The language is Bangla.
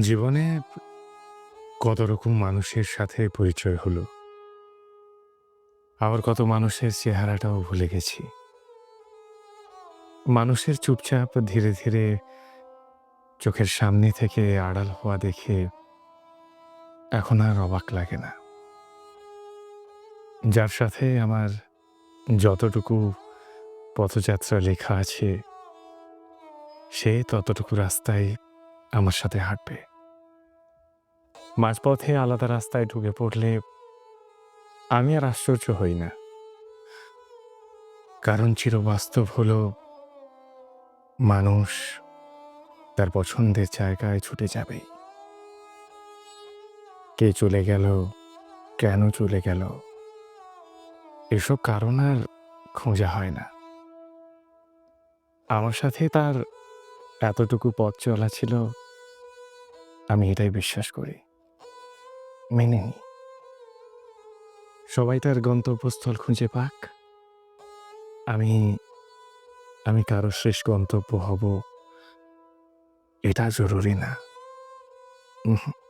জীবনে কত রকম মানুষের সাথে পরিচয় হলো। আবার কত মানুষের চেহারাটাও ভুলে গেছি। মানুষের চুপচাপ ধীরে ধীরে চোখের সামনে থেকে আড়াল হওয়া দেখে এখন আর অবাক লাগে না। যার সাথে আমার যতটুকু পথযাত্রা লেখা আছে, সে ততটুকু রাস্তায় আমার সাথে হাঁটবে। মাঝপথে আলাদা রাস্তায় ঢুকে পড়লে আমি আর আশ্চর্য হই না। কারণ চিরবাস্তব হলো মানুষ তার পছন্দের জায়গায় ছুটে যাবে। কে চলে গেল, কেন চলে গেল, এসব কারণ আর খোঁজা হয় না। আমার সাথে তার এতটুকু পথ চলা ছিল আমি এটাই বিশ্বাস করি। মেনে নি। সবাই তার গন্তব্যস্থল খুঁজে পাক। আমি আমি কারও শেষ গন্তব্য হব। এটা জরুরি না। উহুম।